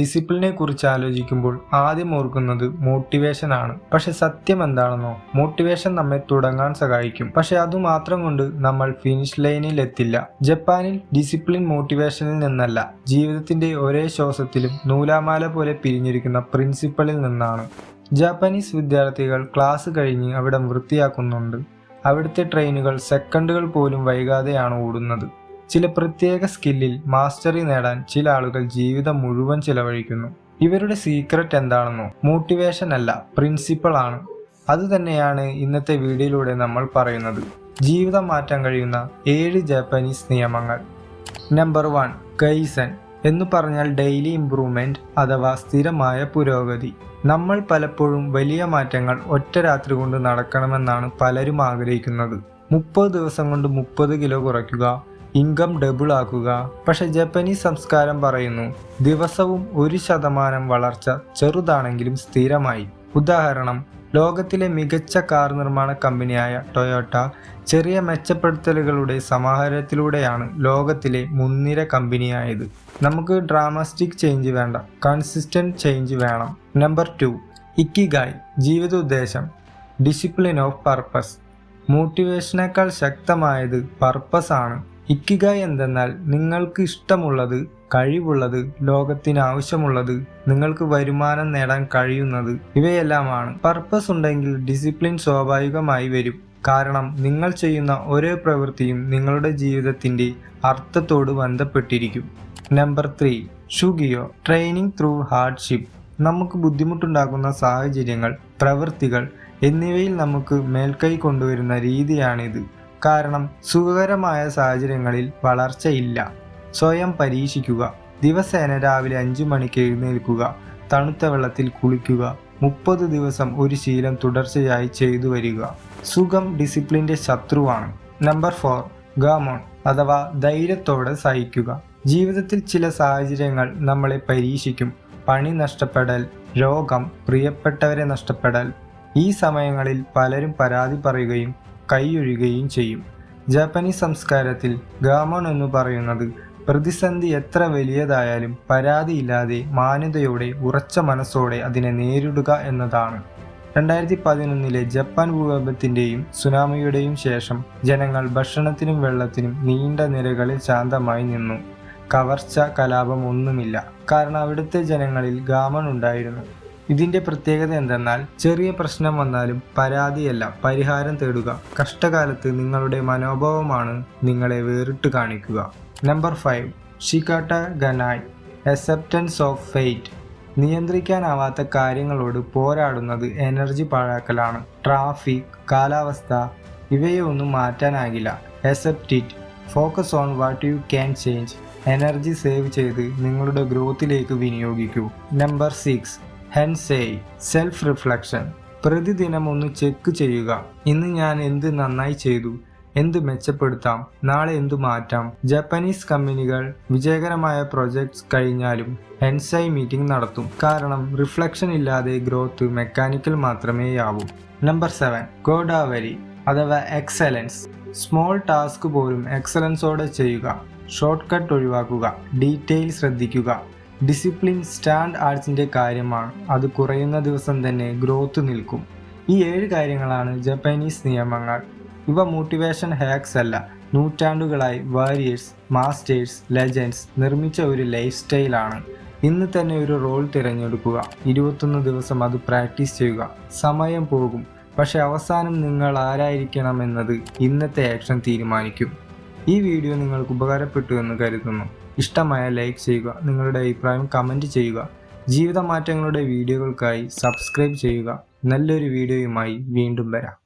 ഡിസിപ്ലിനെ കുറിച്ച് ആലോചിക്കുമ്പോൾ ആദ്യം ഓർക്കുന്നത് മോട്ടിവേഷൻ ആണ്. പക്ഷെ സത്യം എന്താണെന്നോ? മോട്ടിവേഷൻ നമ്മെ തുടങ്ങാൻ സഹായിക്കും. പക്ഷെ അതുമാത്രം കൊണ്ട് നമ്മൾ ഫിനിഷ് ലൈനിൽ എത്തില്ല. ജപ്പാനിൽ ഡിസിപ്ലിൻ മോട്ടിവേഷനിൽ നിന്നല്ല. ജീവിതത്തിന്റെ ഒരേ ശ്വാസത്തിലും നൂലാമാല പോലെ പിരിഞ്ഞിരിക്കുന്ന പ്രിൻസിപ്പളിൽ നിന്നാണ്. ജാപ്പനീസ് വിദ്യാർത്ഥികൾ ക്ലാസ് കഴിഞ്ഞ് അവിടെ വൃത്തിയാക്കുന്നുണ്ട്. അവിടുത്തെ ട്രെയിനുകൾ സെക്കൻഡുകൾ പോലും വൈകാതെയാണ് ഓടുന്നത്. ചില പ്രത്യേക സ്കില്ലിൽ മാസ്റ്ററി നേടാൻ ചില ആളുകൾ ജീവിതം മുഴുവൻ ചിലവഴിക്കുന്നു. ഇവരുടെ സീക്രട്ട് എന്താണെന്നോ മോട്ടിവേഷൻ അല്ല പ്രിൻസിപ്പിൾ ആണ്. അതുതന്നെയാണ് ഇന്നത്തെ വീഡിയോയിലൂടെ നമ്മൾ പറയുന്നത്. ജീവിതം മാറ്റാൻ കഴിയുന്ന ഏഴ് ജാപ്പനീസ് നിയമങ്ങൾ. നമ്പർ വൺ കൈസൻ എന്ന് പറഞ്ഞാൽ ഡെയിലി ഇംപ്രൂവ്മെന്റ് അഥവാ സ്ഥിരമായ പുരോഗതി. നമ്മൾ പലപ്പോഴും വലിയ മാറ്റങ്ങൾ ഒറ്റ രാത്രി കൊണ്ട് നടക്കണമെന്നാണ് പലരും ആഗ്രഹിക്കുന്നത്. മുപ്പത് ദിവസം കൊണ്ട് മുപ്പത് കിലോ കുറയ്ക്കുക ഇൻകം ഡബിൾ ആക്കുക. പക്ഷെ ജപ്പനീസ് സംസ്കാരം പറയുന്നു ദിവസവും ഒരു ശതമാനം വളർച്ച ചെറുതാണെങ്കിലും സ്ഥിരമായി. ഉദാഹരണം ലോകത്തിലെ മികച്ച കാർ നിർമ്മാണ കമ്പനിയായ ടൊയോട്ട ചെറിയ മെച്ചപ്പെടുത്തലുകളുടെ സമാഹാരത്തിലൂടെയാണ് ലോകത്തിലെ മുൻനിര കമ്പനിയായത്. നമുക്ക് ഡ്രാമാസ്റ്റിക് ചേഞ്ച് വേണ്ട കൺസിസ്റ്റന്റ് ചേഞ്ച് വേണം. നമ്പർ ടു ഇക്കിഗായ് ജീവിത ഉദ്ദേശം ഡിസിപ്ലിൻ ഓഫ് പർപ്പസ്. മോട്ടിവേഷനേക്കാൾ ശക്തമായത് പർപ്പസ് ആണ് ഇക്കിഗായ് എന്തെന്നാൽ നിങ്ങൾക്ക് ഇഷ്ടമുള്ളത് കഴിവുള്ളത് ലോകത്തിന് ആവശ്യമുള്ളത് നിങ്ങൾക്ക് വരുമാനം നേടാൻ കഴിയുന്നത് ഇവയെല്ലാമാണ്. പർപ്പസ് ഉണ്ടെങ്കിൽ ഡിസിപ്ലിൻ സ്വാഭാവികമായി വരും. കാരണം നിങ്ങൾ ചെയ്യുന്ന ഓരോ പ്രവൃത്തിയും നിങ്ങളുടെ ജീവിതത്തിന്റെ അർത്ഥത്തോട് ബന്ധപ്പെട്ടിരിക്കും. Number three shugyo training through hardship നമുക്ക് ബുദ്ധിമുട്ടുണ്ടാക്കുന്ന സാഹചര്യങ്ങൾ പ്രവൃത്തികൾ എന്നിവയിൽ നമുക്ക് മേൽക്കൈ കൊണ്ടുവരുന്ന രീതിയാണിത്. കാരണം സുഖകരമായ സാഹചര്യങ്ങളിൽ വളർച്ചയില്ല. സ്വയം പരീക്ഷിക്കുക. ദിവസേന രാവിലെ അഞ്ചു മണിക്ക് എഴുന്നേൽക്കുക. തണുത്ത വെള്ളത്തിൽ കുളിക്കുക. മുപ്പത് ദിവസം ഒരു ശീലം തുടർച്ചയായി ചെയ്തു വരിക. സുഖം ഡിസിപ്ലിന്റെ ശത്രുവാണ്. നമ്പർ ഫോർ ഗാമോൺ അഥവാ ധൈര്യത്തോടെ സഹിക്കുക. ജീവിതത്തിൽ ചില സാഹചര്യങ്ങൾ നമ്മളെ പരീക്ഷിക്കും. പണി നഷ്ടപ്പെടൽ രോഗം പ്രിയപ്പെട്ടവരെ നഷ്ടപ്പെടൽ. ഈ സമയങ്ങളിൽ പലരും പരാതി പറയുകയും കൈയൊഴുകയും ചെയ്യും. ജാപ്പനീസ് സംസ്കാരത്തിൽ ഗാമോൺ എന്ന് പറയുന്നത് പ്രതിസന്ധി എത്ര വലിയതായാലും പരാതിയില്ലാതെ മാന്യതയോടെ ഉറച്ച മനസ്സോടെ അതിനെ നേരിടുക എന്നതാണ്. രണ്ടായിരത്തി പതിനൊന്നിലെ ജപ്പാൻ ഭൂകമ്പത്തിന്റെയും സുനാമിയുടെയും ശേഷം ജനങ്ങൾ ഭക്ഷണത്തിനും വെള്ളത്തിനും നീണ്ട നിരകളിൽ ശാന്തമായി നിന്നു. കവർച്ച കലാപം ഒന്നുമില്ല. കാരണം അവിടുത്തെ ജനങ്ങളിൽ ഗാമൺ ഉണ്ടായിരുന്നു. ഇതിന്റെ പ്രത്യേകത എന്തെന്നാൽ ചെറിയ പ്രശ്നം വന്നാലും പരാതിയല്ല പരിഹാരം തേടുക. കഷ്ടകാലത്ത് നിങ്ങളുടെ മനോഭാവമാണ് നിങ്ങളെ വേറിട്ട് കാണിക്കുക. Number five shikata ga nai acceptance of fate നിയന്ത്രിക്കാനാവാത്ത കാര്യങ്ങളോട് പോരാടുന്നത് എനർജി പാഴാക്കലാണ്. ട്രാഫിക് കാലാവസ്ഥ ഇവയെ ഒന്നും മാറ്റാനാകില്ല. Accept it focus on what you can change energy save ചെയ്ത് നിങ്ങളുടെ ഗ്രോത്തിലേക്ക് വിനിയോഗിക്കൂ. Number six hansei self reflection പ്രതിദിനം ഒന്ന് ചെക്ക് ചെയ്യുക. ഇന്ന് ഞാൻ എന്ത് നന്നായി ചെയ്തു? എന്ത് മെച്ചപ്പെടുത്താം? നാളെ എന്തു മാറ്റാം? ജപ്പാനീസ് കമ്പനികൾ വിജയകരമായ പ്രൊജക്ട്സ് കഴിഞ്ഞാലും ഹെൻസൈ മീറ്റിംഗ് നടത്തും. കാരണം റിഫ്ലക്ഷൻ ഇല്ലാതെ ഗ്രോത്ത് മെക്കാനിക്കൽ മാത്രമേയാവൂ നമ്പർ സെവൻ ഗോഡാവരി അഥവാ എക്സലൻസ് സ്മോൾ ടാസ്ക് പോലും എക്സലൻസോടെ ചെയ്യുക. ഷോർട്ട് കട്ട് ഒഴിവാക്കുക. ഡീറ്റെയിൽ ശ്രദ്ധിക്കുക. ഡിസിപ്ലിൻ സ്റ്റാൻഡ് ആർട്സിന്റെ കാര്യമാണ്. അത് കുറയുന്ന ദിവസം തന്നെ ഗ്രോത്ത് നിൽക്കും. ഈ ഏഴ് കാര്യങ്ങളാണ് ജപ്പാനീസ് നിയമങ്ങൾ. ഇവ മോട്ടിവേഷൻ ഹാക്സ് അല്ല നൂറ്റാണ്ടുകളായി വാരിയേഴ്സ് മാസ്റ്റേഴ്സ് ലെജൻഡ്സ് നിർമ്മിച്ച ഒരു ലൈഫ് സ്റ്റൈലാണ് ഇന്ന് തന്നെ ഒരു റോൾ തിരഞ്ഞെടുക്കുക. ഇരുപത്തൊന്ന് ദിവസം അത് പ്രാക്ടീസ് ചെയ്യുക. സമയം പോകും. പക്ഷെ അവസാനം നിങ്ങൾ ആരായിരിക്കണം ആരായിരിക്കണമെന്നത് ഇന്നത്തെ ആക്ഷൻ തീരുമാനിക്കും. ഈ വീഡിയോ നിങ്ങൾക്ക് ഉപകാരപ്പെട്ടു എന്ന് കരുതുന്നു. ഇഷ്ടമായ ലൈക്ക് ചെയ്യുക നിങ്ങളുടെ അഭിപ്രായം കമന്റ് ചെയ്യുക ജീവിത മാറ്റങ്ങളുടെ വീഡിയോകൾക്കായി സബ്സ്ക്രൈബ് ചെയ്യുക. നല്ലൊരു വീഡിയോയുമായി വീണ്ടും വരാം.